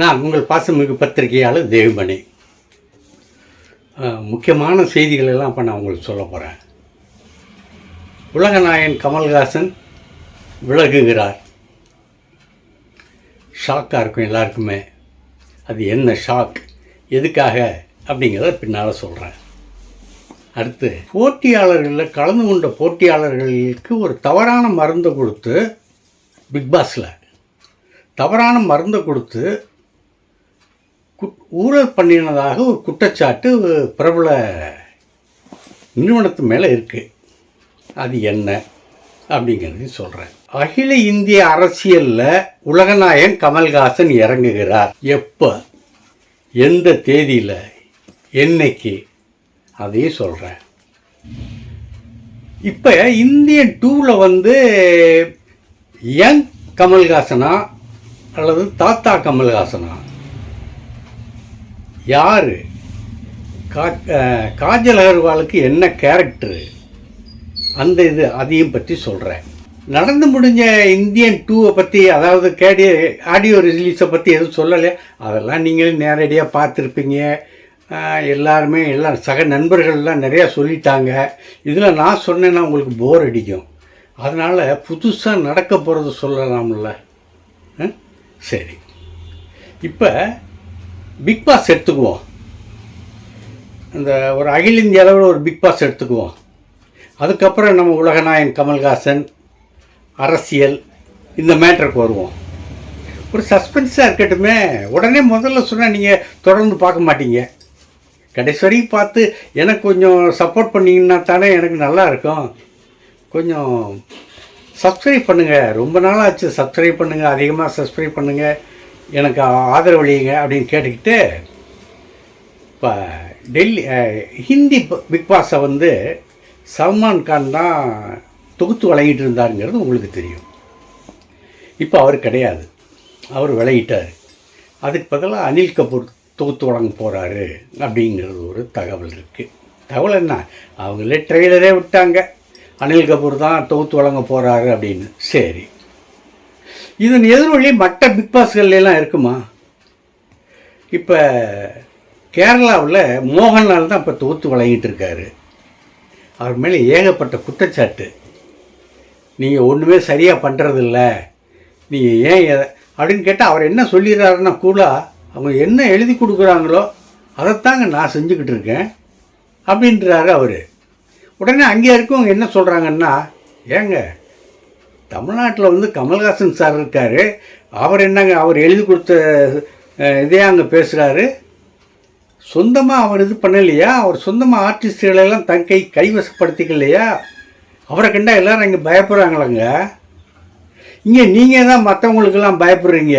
நான் உங்கள் பாசமிகு பத்திரிகையாளர் தேவமணி. முக்கியமான செய்திகள் எல்லாம் இப்போ நான் உங்களுக்கு சொல்ல போகிறேன் உலகநாயன் கமல்ஹாசன் விலகுகிறார். ஷாக்காக இருக்கும் எல்லாருக்குமே. அது என்ன ஷாக்? எதுக்காக? அப்படிங்கிறத பின்னால் சொல்கிறேன் அடுத்து போட்டியாளர்களில் கலந்து கொண்ட போட்டியாளர்களுக்கு ஒரு தவறான மருந்தை கொடுத்து பிக் பாஸில் தவறான மருந்தை கொடுத்து ஊழல் பண்ணினதாக ஒரு குற்றச்சாட்டு பிரபல நிறுவனத்து மேலே இருக்குது அது என்ன? அப்படிங்கிறது சொல்கிறேன் அகில இந்திய அரசியலில் உலகநாயகன் கமல்ஹாசன் இறங்குகிறார். எப்போ? எந்த தேதியில்? என்னைக்கு? அதையும் சொல்கிறேன் இப்போ இந்தியன் டூவில் வந்து யங் கமல்ஹாசனா அல்லது தாத்தா கமல்ஹாசனா? யார்? கா காஜல் அகர்வாலுக்கு என்ன கேரக்டரு அந்த இது அதையும் பற்றி சொல்கிறேன் நடந்து முடிஞ்ச இந்தியன் டூவை பற்றி அதாவது கேடிய ஆடியோ ரிலீஸை பற்றி எதுவும் சொல்லலை. அதெல்லாம் நீங்களும் நேரடியாக பார்த்துருப்பீங்க. எல்லாருமே எல்லாம் சக நண்பர்கள்லாம் நிறையா சொல்லிட்டாங்க. இதில் நான் சொன்னேன்னா உங்களுக்கு போர் அடிக்கும். அதனால் புதுசாக நடக்க போகிறது சொல்லலாம்ல. சரி. இப்போ பிக் பாஸ் எடுத்துக்குவோம். அந்த ஒரு அகில இந்திய அளவில் ஒரு பிக் பாஸ் எடுத்துக்குவோம். அதுக்கப்புறம் நம்ம உலகநாயகன் கமல்ஹாசன் அரசியல் இந்த மேட்டருக்கு வருவோம். ஒரு சஸ்பென்ஸாக இருக்கட்டுமே உடனே முதல்ல சொன்னால் நீங்கள் தொடர்ந்து பார்க்க மாட்டீங்க. கடைசி வரைக்கும் பார்த்து எனக்கு கொஞ்சம் சப்போர்ட் பண்ணிங்கன்னா தானே எனக்கு நல்லா இருக்கும். கொஞ்சம் சப்ஸ்கிரைப் பண்ணுங்கள் ரொம்ப நாளாச்சு சப்ஸ்கிரைப் பண்ணுங்கள் அதிகமாக சப்ஸ்கிரைப் பண்ணுங்கள் எனக்கு ஆதரவளியுங்க அப்படின்னு கேட்டுக்கிட்டு இப்போ டெல்லி ஹிந்தி பிக் பாஸை வந்து சல்மான் கான் தான் தொகுத்து வழங்கிட்டு இருந்தாருங்கிறது உங்களுக்கு தெரியும். இப்போ அவர் கிடையாது. அவர் விளையிட்டார் அதுக்கு பதிலாக அனில் கபூர் தொகுத்து வழங்க போகிறாரு அப்படிங்கிறது ஒரு தகவல் இருக்குது தகவல் என்ன? அவங்களே ட்ரெய்லரே விட்டாங்க. அனில் கபூர் தான் தொகுத்து வழங்க போகிறாரு அப்படின்னு. சரி. இதன் எதிரொலி மற்ற பிக் பாஸ்கள்லாம் இருக்குமா? இப்போ கேரளாவில் மோகன்லால் தான் இப்போ தோற்று வழங்கிட்டு இருக்காரு. அவர் மேலே ஏகப்பட்ட குற்றச்சாட்டு. நீங்கள் ஒன்றுமே சரியாக பண்ணுறதில்ல நீங்கள் ஏன் அப்படின்னு கேட்டால் அவர் என்ன சொல்லிடுறாருன்னா கூலா அவங்க என்ன எழுதி கொடுக்குறாங்களோ அதைத்தாங்க நான் செஞ்சுக்கிட்டு இருக்கேன் அப்படின்றாரு அவர். உடனே அங்கே இருக்கவங்க என்ன சொல்கிறாங்கன்னா ஏங்க தமிழ்நாட்டில் வந்து கமல்ஹாசன் சார் இருக்கார். அவர் என்னங்க அவர் எழுதி கொடுத்த இதே அங்கே பேசுகிறாரு சொந்தமாக அவர் இது பண்ணலையா? அவர் சொந்தமாக ஆர்டிஸ்டுகளெல்லாம் தன் கை கைவசப்படுத்திக்கலையா? அவரை கண்டா எல்லோரும் இங்கே பயப்படுறாங்களாங்க. இங்கே நீங்கள் தான் மற்றவங்களுக்கெல்லாம் பயப்படுறீங்க.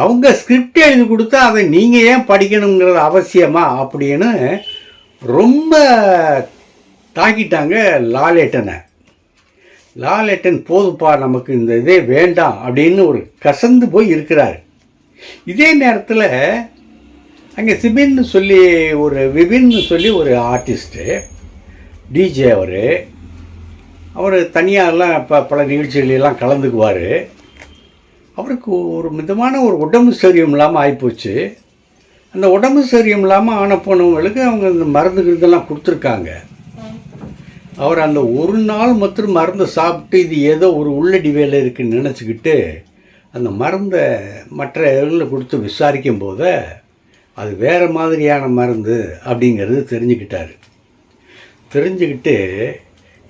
அவங்க ஸ்கிரிப்ட் எழுதி கொடுத்தா அதை நீங்கள் ஏன் படிக்கணுங்கிறது அவசியமா? அப்படின்னு ரொம்ப தாக்கிட்டாங்க லாலேட்டனை லாலேட்டன் போதுப்பா நமக்கு இந்த இதே வேண்டாம் அப்படின்னு ஒரு கசந்து போய் இருக்கிறார். இதே நேரத்தில் அங்கே சிபின்னு சொல்லி ஒரு விபின்னு சொல்லி ஒரு ஆர்டிஸ்ட்டு டிஜே அவர் அவர் தனியாகலாம் இப்போ பல நிகழ்ச்சிகளெல்லாம் கலந்துக்குவார். அவருக்கு ஒரு மிதமான ஒரு உடம்பு சரியம் இல்லாமல் ஆகிப்போச்சு அந்த உடம்பு சரியம் இல்லாமல் ஆன போனவங்களுக்கு அவங்க இந்த மருந்து இதெல்லாம் கொடுத்துருக்காங்க. அவர் அந்த ஒரு நாள் மற்றும் மருந்தை சாப்பிட்டு இது ஏதோ ஒரு உள்ளடி வேலை இருக்குன்னு நினச்சிக்கிட்டு அந்த மருந்தை மற்ற இதில் கொடுத்து விசாரிக்கும் போது அது வேறு மாதிரியான மருந்து அப்படிங்கிறது தெரிஞ்சுக்கிட்டார். தெரிஞ்சுக்கிட்டு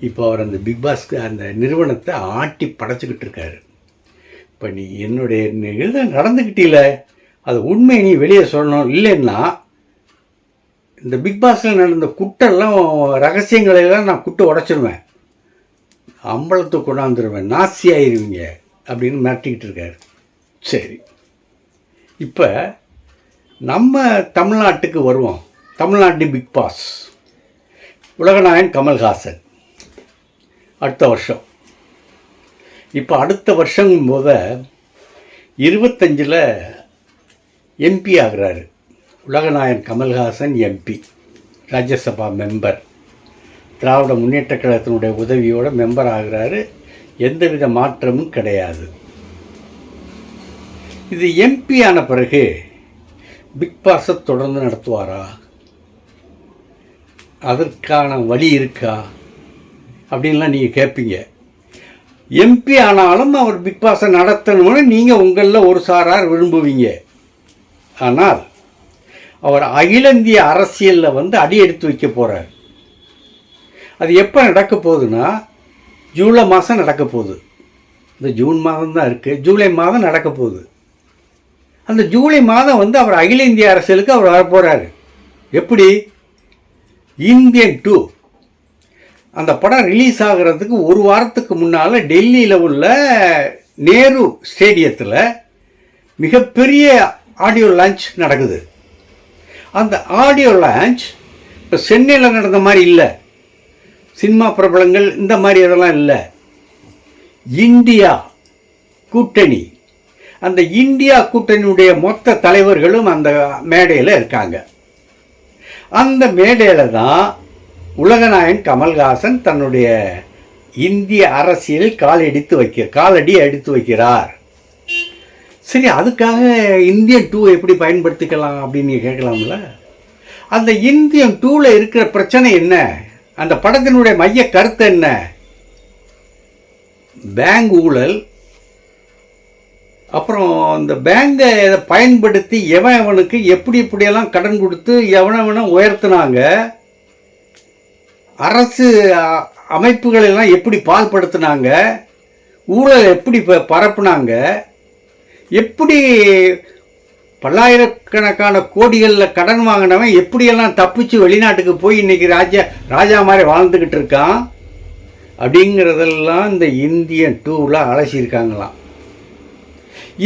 இப்போ அவர் அந்த பிக் பாஸ்க்கு அந்த நிறுவனத்தை ஆட்டி படைச்சிக்கிட்டு இருக்காரு. இப்போ நீ என்னுடைய இதில் நடந்துக்கிட்டீல அது உண்மையை நீ வெளியே சொல்லணும் இல்லைன்னா இந்த பிக் பாஸில் நடந்த குட்டெல்லாம் ரகசியங்களையெல்லாம் நான் குட்டு உடச்சிருவேன். அம்பலத்தை கொண்டாந்துருவேன். நாசி ஆயிருவீங்க அப்படின்னு மிரட்டிக்கிட்டு இருக்காரு. சரி. இப்போ நம்ம தமிழ்நாட்டுக்கு வருவோம். தமிழ்நாட்டு பிக் பாஸ். உலகநாயன் கமல்ஹாசன். அடுத்த வருஷம். இப்போ அடுத்த வருஷங்கும் போது இருபத்தஞ்சில் எம்பி ஆகிறாரு. உலகநாயன் கமல்ஹாசன் எம்பி ராஜ்யசபா மெம்பர் திராவிட முன்னேற்ற கழகத்தினுடைய உதவியோட மெம்பர் ஆகிறாரு. எந்தவித மாற்றமும் கிடையாது. இது எம்பி ஆன பிறகு பிக் பாஸை தொடர்ந்து நடத்துவாரா? அதற்கான வழி இருக்கா? அப்படின்லாம் நீங்கள் கேட்பீங்க எம்பி ஆனாலும் அவர் பிக் பாஸை நடத்தணும்னு நீங்கள் உங்களில் ஒரு சாரார் விரும்புவீங்க. ஆனால் அவர் அகில இந்திய அரசியலில் வந்து அடி எடுத்து வைக்க போகிறார் அது எப்போ நடக்க போகுதுன்னா ஜூலை மாதம் நடக்க போகுது. இந்த ஜூன் மாதம் தான் இருக்குது ஜூலை மாதம் நடக்க போகுது. அந்த ஜூலை மாதம் வந்து அவர் அகில இந்திய அரசியலுக்கு அவர் வரப்போகிறாரு எப்படி? Indian two. அந்த படம் ரிலீஸ் ஆகிறதுக்கு ஒரு வாரத்துக்கு முன்னால் டெல்லியில் உள்ள நேரு ஸ்டேடியத்தில் மிகப்பெரிய ஆடியோ லான்ச் நடக்குது. அந்த ஆடியோ லான்ச் இப்போ சென்னையில் நடந்த மாதிரி இல்லை. சினிமா பிரபலங்கள் இந்த மாதிரி இதெல்லாம் இல்லை. இந்தியா கூட்டணி. அந்த இந்தியா கூட்டணியுடைய மொத்த தலைவர்களும் அந்த மேடையில் இருக்காங்க. அந்த மேடையில் தான் உலகநாயன் கமல்ஹாசன் தன்னுடைய இந்திய அரசியலில் காலடித்து வைக்க காலடி எடுத்து வைக்கிறார். சரி அதுக்காக இந்தியன் டூ எப்படி பயன்படுத்திக்கலாம் அப்படின்னு நீங்க கேட்கலாம்ல? அந்த இந்தியன் டூவில் இருக்கிற பிரச்சனை என்ன? அந்த படத்தினுடைய மைய கருத்து என்ன? பேங்க் ஊழல் அப்புறம் இந்த பேங்கை இதை பயன்படுத்தி எவன் எவனுக்கு எப்படி எப்படியெல்லாம் கடன் கொடுத்து எவனவனை உயர்த்தினாங்க? அரசு அமைப்புகளெல்லாம் எப்படி பால்படுத்தினாங்க? ஊழல் எப்படி ப- பரப்புனாங்க? எப்படி பல்லாயிரக்கணக்கான கோடிகளில் கடன் வாங்கினவன் எப்படியெல்லாம் தப்பிச்சு வெளிநாட்டுக்கு போய் இன்னைக்கு ராஜா ராஜா மாதிரி வாழ்ந்துக்கிட்டு இருக்கான்? அப்படிங்கிறதெல்லாம் இந்த இந்தியன் டூவில் அலசியிருக்காங்களாம்.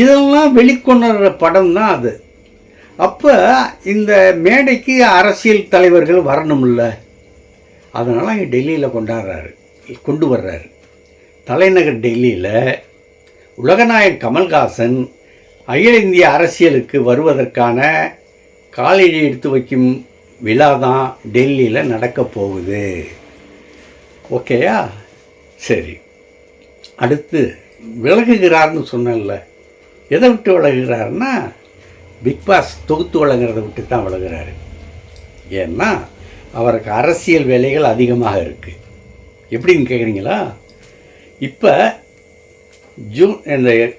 இதெல்லாம் வெளிக்கொணர்ற படம் தான் அது. அப்போ இந்த மேடைக்கு அரசியல் தலைவர்கள் வரணும்ல. அதனால் அங்கே டெல்லியில் கொண்டாடுறாரு கொண்டு வர்றாரு. தலைநகர் டெல்லியில் உலகநாயகன் கமல்ஹாசன் அகில இந்திய அரசியலுக்கு வருவதற்கான காலையில் எடுத்து வைக்கும் விழா தான் டெல்லியில் நடக்க போகுது. ஓகேயா சரி. அடுத்து விலகுகிறார்னு சொன்னேன்ல. எதை விட்டு விலகுகிறாருன்னா பிக் பாஸ் தொகுத்து வழங்குறதை விட்டு தான் விலகிறாரு. ஏன்னா அவருக்கு அரசியல் வேலைகள் அதிகமாக இருக்குது எப்படின்னு கேட்குறீங்களா இப்போ ஜூன் இந்த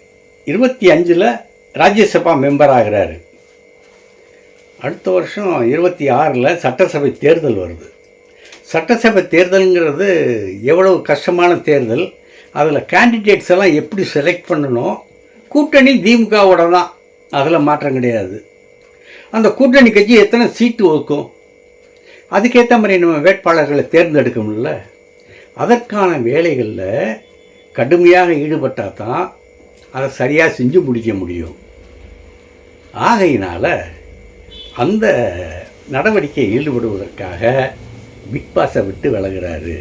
இருபத்தி அஞ்சில் ராஜ்யசபா மெம்பர் ஆகிறாரு. அடுத்த வருஷம் இருபத்தி ஆறில் சட்டசபை தேர்தல் வருது. சட்டசபை தேர்தலுங்கிறது எவ்வளவு கஷ்டமான தேர்தல். அதில் கேண்டிடேட்ஸ் எல்லாம் எப்படி செலக்ட் பண்ணணும்? கூட்டணி திமுகவோட தான். அதில் மாற்றம் கிடையாது. அந்த கூட்டணி கட்சி எத்தனை சீட்டு ஒதுக்கும்? அதுக்கேற்ற மாதிரி நம்ம வேட்பாளர்களை தேர்ந்தெடுக்கணும்ல அதற்கான வேலைகளில் கடுமையாக ஈடுபட்டால் தான் அதை சரியாக செஞ்சு முடிக்க முடியும். ஆகையினால் அந்த நடவடிக்கையை ஈடுபடுவதற்காக பிக் பாஸை விட்டு விலகிறாரு.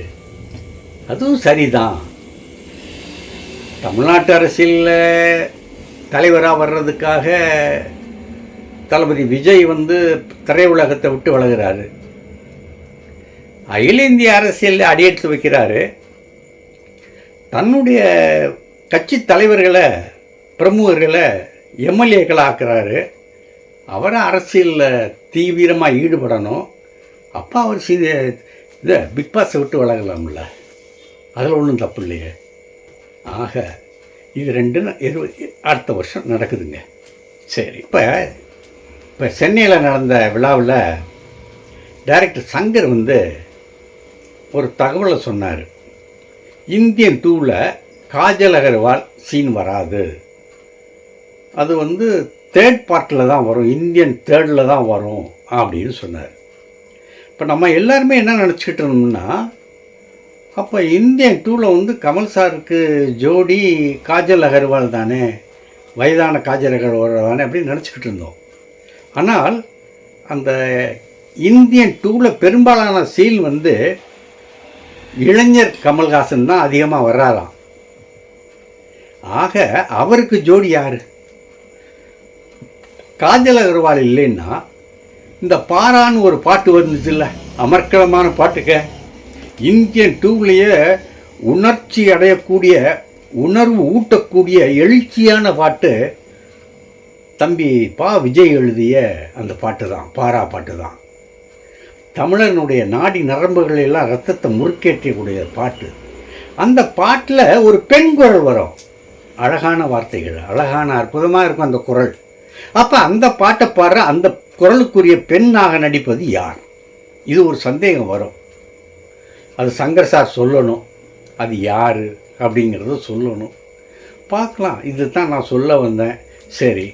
அதுவும் சரிதான். தமிழ்நாட்டு அரசியலில் தலைவராக வர்றதுக்காக தளபதி விஜய் வந்து திரையுலகத்தை விட்டு விலகுறாரு. அகில இந்திய அரசியலில் அடியெடுத்து வைக்கிறாரு. தன்னுடைய கட்சி தலைவர்களை பிரமுகர்களை எம்எல்ஏக்களை ஆக்குறாரு. அவரை அரசியலில் தீவிரமாக ஈடுபடணும். அப்போ அவர் சி இதை பிக் பாஸை விட்டு விலகலாம்ல. அதில் ஒன்றும் தப்பு இல்லையே. ஆக இது ரெண்டு இரு அடுத்த வருஷம் நடக்குதுங்க. சரி இப்போ இப்போ சென்னையில் நடந்த விழாவில் டைரக்டர் சங்கர் வந்து ஒரு தகவலை சொன்னார். இந்தியன் டூவில் காஜல் அகர்வால் சீன் வராது. அது வந்து தேர்ட் பார்ட்டில் தான் வரும். இந்தியன் தேர்டில் தான் வரும் அப்படின்னு சொன்னார். இப்போ நம்ம எல்லாருமே என்ன நினச்சிக்கிட்டு இருந்தோம்னா அப்போ இந்தியன் டூவில் வந்து கமல் சாருக்கு ஜோடி காஜல் அகர்வால் தானே வயதான காஜல் அகர்வால் தானே அப்படின்னு நினச்சிக்கிட்டு இருந்தோம். ஆனால் அந்த இந்தியன் டூவில் பெரும்பாலான சீன் வந்து இளைஞர் கமல்ஹாசன் தான் அதிகமாக வர்றாராம். ஆக அவருக்கு ஜோடி யார்? காஜல் அகர்வால் இல்லைன்னா இந்த பாரான்னு ஒரு பாட்டு வந்துச்சுல்ல அமர்க்கலமான பாட்டுக்க? இந்தியன் டூவிலேயே உணர்ச்சி அடையக்கூடிய உணர்வு ஊட்டக்கூடிய எழுச்சியான பாட்டு தம்பி பா விஜய் எழுதிய அந்த பாட்டு தான் பாரா பாட்டு தான் தமிழனுடைய நாடி நரம்புகள் எல்லாம் ரத்தத்தை முறுக்கேற்றக்கூடிய பாட்டு. அந்த பாட்டில் ஒரு பெண் குரல் வரும். அழகான வார்த்தைகள் அழகான அற்புதமாக இருக்கும் அந்த குரல். அப்போ அந்த பாட்டை பாடுற அந்த குரலுக்குரிய பெண்ணாக நடிப்பது யார்? இது ஒரு சந்தேகம் வரும். அது சங்கர் சார் சொல்லணும். அது யார் அப்படிங்கிறத சொல்லணும். பார்க்கலாம். இது தான் நான் சொல்ல வந்தேன். சரி.